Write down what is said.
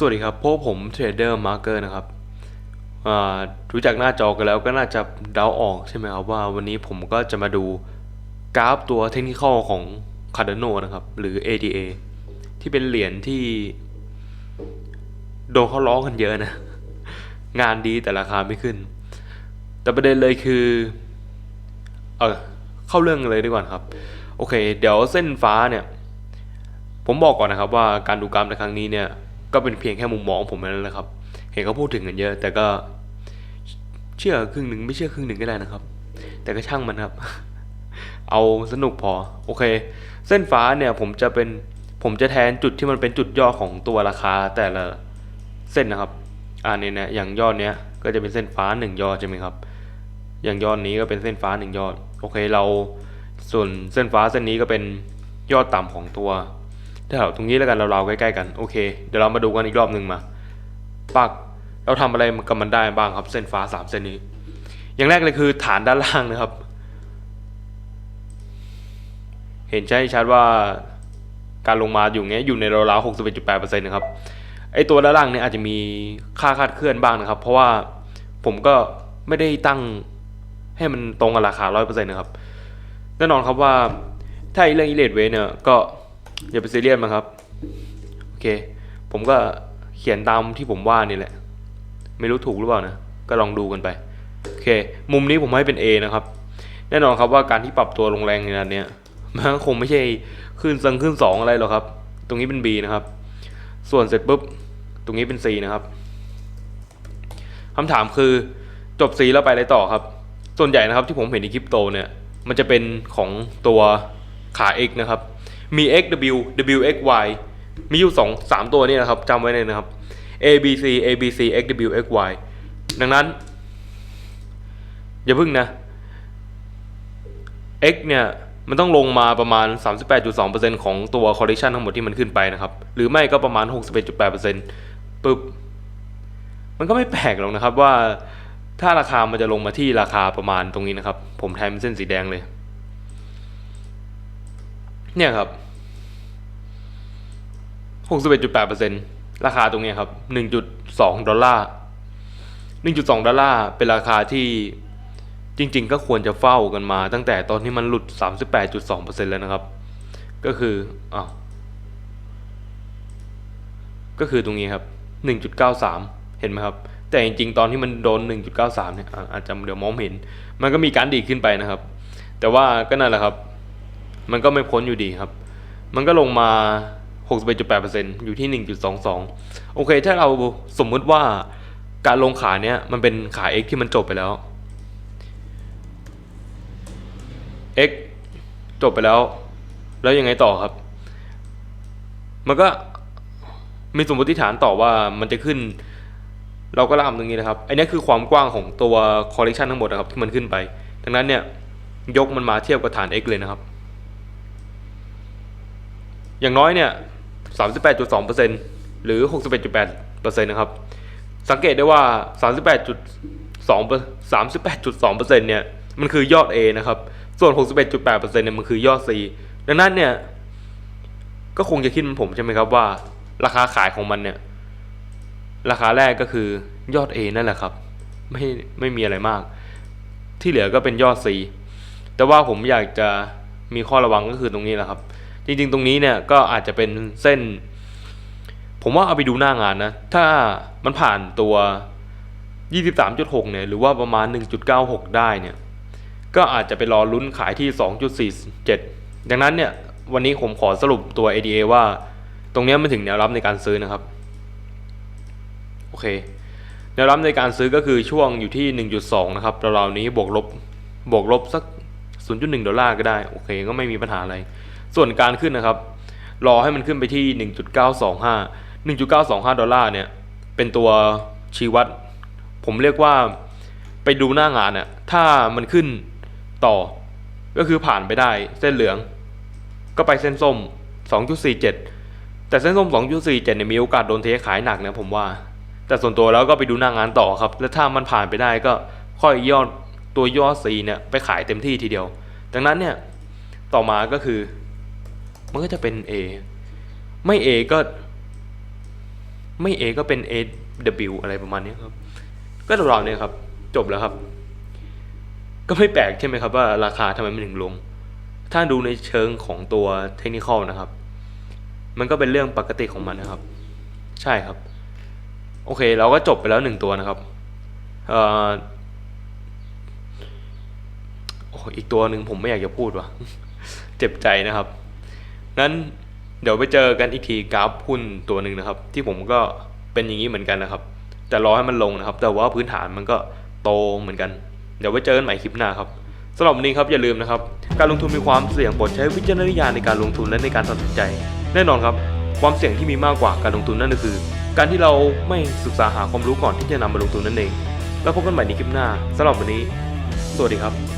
สวัสดีครับพวกผมเทรดเดอร์มาร์เกอร์นะครับรู้จักหน้าจอกันแล้วก็น่าจะเดาออกใช่ไหมครับว่าวันนี้ผมก็จะมาดูกราฟตัวเทคนิคอของ Cardano นะครับ หรือ ADA ที่เป็นเหรียญที่ โดนเขาล้อกันเยอะนะ งานดีแต่ราคาไม่ขึ้น แต่ประเด็นเลยคือ เออเข้าเรื่องเลยดีกว่าครับ โอเค เดี๋ยวเส้นฟ้าเนี่ย ผมบอกก่อนนะครับว่าการดูกราฟในครั้งนี้เนี่ย ก็เป็นเพียงแค่มุมมองผมนั้นแหละครับ เห็นเขาพูดถึงกันเยอะ แต่ก็เชื่อครึ่งหนึ่งไม่เชื่อครึ่งหนึ่งก็ได้นะครับ แต่ก็ช่างมันครับ เอาสนุกพอ โอเค เส้นฟ้าเนี่ยผมจะเป็นผมจะแทนจุดที่มันเป็นจุดย่อของตัวราคาแต่ละเส้นนะครับ อ่าเนี่ยนะอย่างยอดเนี้ยก็จะเป็นเส้นฟ้าหนึ่งยอดใช่ไหมครับ อย่างยอดนี้ก็เป็นเส้นฟ้าหนึ่งยอด โอเคเราส่วนเส้นฟ้าเส้นนี้ก็เป็นยอดต่ำของตัว แถวตรงนี้แล้วกันเราๆใกล้ๆกันโอเคเดี๋ยวเรามาดูกันอีกรอบหนึ่งมาปักเราทำอะไรกับมันได้บ้างครับ เส้นฟ้าสามเส้นนี้ อย่างแรกเลยคือฐานด้านล่างนะครับ เห็นใช่ชัดว่าการลงมาอยู่เงี้ยอยู่ในราวๆหกสิบเอ็ดจุดแปดเปอร์เซ็นต์นะครับไอตัวด้านล่างเนี่ยอาจจะมีค่าคาดเคลื่อนบ้างนะครับ เพราะว่าผมก็ไม่ได้ตั้งให้มันตรงกับราคาร้อยเปอร์เซ็นต์นะครับ แน่นอนครับว่าถ้าเรื่องอิเลดเวเนี่ยก็ อย่าไปซีเรียสมันครับ โอเค ผมก็เขียนตามที่ผมว่านี่แหละ ไม่รู้ถูกหรือเปล่านะ ก็ลองดูกันไป โอเค มุมนี้ผมให้เป็น A นะครับ แน่นอนครับว่าการที่ปรับตัวลงแรงในนั้นเนี่ยมันคงไม่ใช่ขึ้นซังขึ้นสองอะไรหรอกครับ ตรงนี้เป็น B นะครับ ส่วนเสร็จปุ๊บ ตรงนี้เป็น C นะครับคำถามคือจบ C แล้วไปอะไรต่อครับ ส่วนใหญ่นะครับที่ผมเห็นในคริปโตเนี่ย มันจะเป็นของตัวขา X นะครับ มี XW WXY มีอยู่สองสามตัวนี่นะครับจำไว้เลยนะครับ ABC ABC XW XY ดังนั้น อย่าพึ่งนะ X เนี่ย มันต้องลงมาประมาณ 38.2%ของตัว collection ทั้งหมดที่มันขึ้นไปนะครับ หรือไม่ก็ประมาณ 61.8%ปึ๊บมันก็ไม่แปลกหรอกนะครับว่าถ้าราคามันจะลงมาที่ราคาประมาณตรงนี้นะครับ ผมแทนเป็นเส้นสีแดงเลย เนี่ยครับ61.8%ราคาตรงนี้ครับ1.2ดสองดอลลาร์1.2ดสองดอลลาร์เป็นราคาที่จริงๆ ก็ควรจะเฝ้ากันมา ตั้งแต่ตอนที่มันหลุด38.2%แล้วนะครับ ก็คืออ้าวก็คือตรงนี้ครับ1.93เก้าสามเห็นไหมครับ แต่จริงๆ ตอนที่มันโดน 1.93 เนี่ยอาจจะเดี๋ยวมองไม่เห็น มันก็มีการดีขึ้นไปนะครับ แต่ว่าก็นั่นแหละครับ มันก็ไม่พ้นอยู่ดีครับ มันก็ลงมา 61.8%อยู่ที่ 1.22 โอเค ถ้าเราสมมุติว่าการลงขาเนี้ยมันเป็นขา X ที่มันจบไปแล้ว X จบไปแล้ว แล้วยังไงต่อครับ มันก็มีสมมติฐานต่อว่ามันจะขึ้น เราก็ล่ามตรงนี้นะครับ อันนี้คือความกว้างของตัวคอลเลกชันทั้งหมดนะครับที่มันขึ้นไป ดังนั้นเนี่ยยกมันมาเทียบกับฐาน x เลยนะครับ อย่างน้อยเนี่ย 38.2%หรือ 61.8%นะครับ สังเกตได้ว่า 38.2 38.2%เนี่ย มันคือยอด A นะครับ ส่วน 61.8%เนี่ย มันคือยอด C ดังนั้นเนี่ย ก็คงจะคิดมือนผมใช่ไหมครับว่า ราคาขายของมันเนี่ย ราคาแรกก็คือยอด A นั่นแหละครับ ไม่ไม่มีอะไรมาก ที่เหลือก็เป็นยอด C แต่ว่าผมอยากจะมีข้อระวังก็คือตรงนี้แหละครับ จริงๆตรงนี้เนี่ยก็อาจจะเป็นเส้น ผมว่าเอาไปดูหน้างานนะ ถ้ามันผ่านตัว 23.6 เนี่ย หรือว่าประมาณ 1.96 ได้เนี่ย ก็อาจจะไปรอลุ้นขายที่ 2.47 ดังนั้นเนี่ย วันนี้ผมขอสรุปตัว ADA ว่า ตรงนี้มันถึงแนวรับในการซื้อนะครับ โอเค แนวรับในการซื้อก็คือช่วงอยู่ที่ 1.2 นะครับราวๆนี้บวกลบบวกลบสัก 0.1 ดอลลาร์ก็ได้ โอเค ก็ไม่มีปัญหาอะไร ส่วนการขึ้นนะครับ รอให้มันขึ้นไปที่ 1.925 1.925 ดอลลาร์เนี่ย เป็นตัวชี้วัด ผมเรียกว่าไปดูหน้างานเนี่ยถ้ามันขึ้นต่อ ก็คือผ่านไปได้เส้นเหลือง ก็ไปเส้นส้ม 2.47 แต่เส้นส้ม 2.47เนี่ยมีโอกาสโดนเทขายหนักนะผมว่า แต่ส่วนตัวแล้วก็ไปดูหน้างานต่อครับ แล้วถ้ามันผ่านไปได้ก็ค่อยยอดตัวยอด C เนี่ยไปขายเต็มที่ทีเดียว ดังนั้นเนี่ยต่อมาก็คือ มันก็จะเป็น A ไม่ A ก็ไม่ A ก็เป็น A W อะไรประมาณนี้ครับ ก็ราวๆเนี่ยครับ จบแล้วครับ ก็ไม่แปลกใช่ไหมครับว่าราคาทำไมมันถึงลง ถ้าดูในเชิงของตัวเทคนิคนะครับ มันก็เป็นเรื่องปกติของมันนะครับ ใช่ครับ โอเค เราก็จบไปแล้วหนึ่งตัวนะครับเอ่อโอ้อีกตัวหนึ่งผมไม่อยากจะพูดว่ะ เจ็บใจนะครับ นั้นเดี๋ยวไปเจอกันอีกทีกราฟหุ้นตัวหนึ่งนะครับ ที่ผมก็เป็นอย่างนี้เหมือนกันนะครับ แต่รอให้มันลงนะครับ แต่ว่าพื้นฐานมันก็โตเหมือนกัน เดี๋ยวไปเจอกันใหม่คลิปหน้าครับสำหรับวันนี้ครับอย่าลืมนะครับ การลงทุนมีความเสี่ยงโปรดใช้วิจารณญาณในการลงทุนและในการตัดสินใจ แน่นอนครับ ความเสี่ยงที่มีมากกว่าการลงทุนนั่นก็คือ การที่เราไม่ศึกษาหาความรู้ก่อนที่จะนำมาลงทุนนั่นเอง แล้วพบกันใหม่ในคลิปหน้าสำหรับวันนี้ สวัสดีครับ